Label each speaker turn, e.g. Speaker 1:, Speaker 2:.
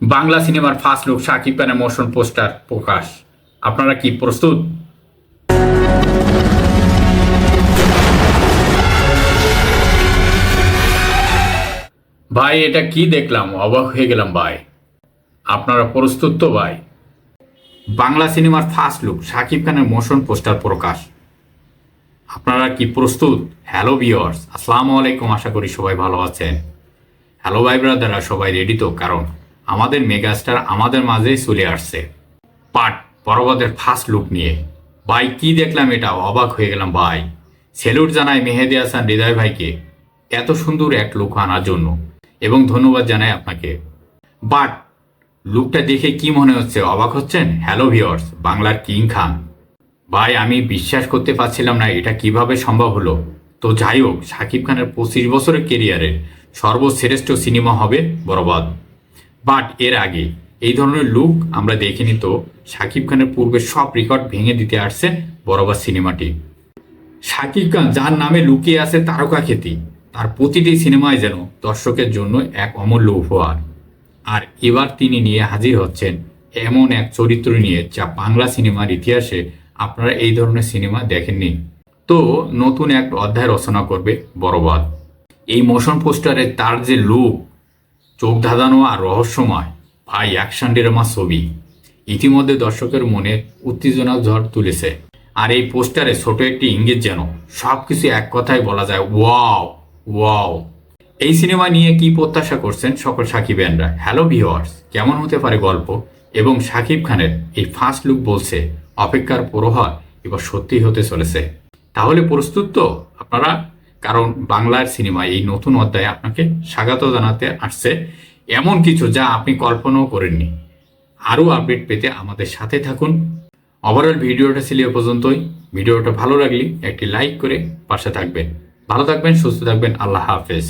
Speaker 1: বাংলা সিনেমার first look Shakib খানের motion poster প্রকাশ। আপনারা কি প্রস্তুত? ভাই, এটা কি দেখলাম? অবাক হয়ে গেলাম ভাই। আপনারা প্রস্তুত তো ভাই? বাংলা সিনেমার ফার্স্ট লুক শাকিব খানের মোশন পোস্টার প্রকাশ। আপনারা কি প্রস্তুত? হ্যালো ভিওয়ার্স আসসালামু আলাইকুম, আশা করি সবাই ভালো আছেন। হ্যালো ভাই ব্রাদাররা, সবাই রেডি তো? কারণ আমাদের মেগাস্টার আমাদের মাঝেই চলে আসছে। পাট পরবদের ফার্স্ট লুক নিয়ে। ভাই, কি দেখলাম এটা? অবাক হয়ে গেলাম, ভাই। সেলুট জানাই মেহেদি হাসান হৃদয় ভাইকে। এত সুন্দর এক লুক আনার জন্য। এবং ধন্যবাদ জানাই আপনাকে। বাট লুকটা দেখে কি মনে হচ্ছে? অবাক হচ্ছেন? হ্যালো ভিওর্স বাংলার কিং খান। ভাই, আমি বিশ্বাস করতে পারছিলাম না এটা কীভাবে সম্ভব হলো। তো যাই হোক শাকিব খানের পঁচিশ বছরের কেরিয়ারের সর্বশ্রেষ্ঠ সিনেমা হবে বরবাদ। বাট এর আগে এই ধরনের লুক আমরা দেখিনি তো। শাকিব খানের পূর্বে সব রেকর্ড ভেঙে দিতে আসছে বরাবর সিনেমাটি। শাকিব খান যার নামে লুকিয়ে আছে তারকা খ্যাতি, তার প্রতিটি সিনেমায় যেন দর্শকের জন্য এক অমূল্য উপহার। আর এবার তিনি নিয়ে হাজির হচ্ছেন এমন এক চরিত্র নিয়ে যা বাংলা সিনেমার ইতিহাসে আপনারা এই ধরনের সিনেমা দেখেননি। তো নতুন এক অধ্যায় রচনা করবে বরবাদ এই মোশন পোস্টারে তার যে লুক চোখ ধাঁধানো আর রহস্যময়। ভাই অ্যাকশন ড্রামা ছবি। ইতিমধ্যে দর্শকের মনে উত্তেজনা ঝড় তুলেছে। আর এই পোস্টারে ছোট একটি ইঙ্গিত যেন, সবকিছু এক কথায় বলা যায়, ওয়াও ওয়াও। এই সিনেমা নিয়ে কি প্রত্যাশা করছেন সকল সাকিব সাকিবেনরা হ্যালো ভিওয়ার্স কেমন হতে পারে গল্প? এবং সাকিব খানের এই ফার্স্ট লুক বলছে, অপেক্ষার প্রহার এবার সত্যি হতে চলেছে। তাহলে প্রস্তুত তো? আপনারা কারণ বাংলার সিনেমা এই নতুন অধ্যায়ে আপনাকে স্বাগত জানাতে আসছে এমন কিছু যা আপনি কল্পনাও করেননি। আরও আপডেট পেতে আমাদের সাথে থাকুন। ওভারঅল ভিডিওটা ছিল এ পর্যন্তই। ভিডিওটা ভালো লাগলে একটি লাইক করে পাশে থাকবেন। ভালো থাকবেন, সুস্থ থাকবেন। আল্লাহ হাফেজ।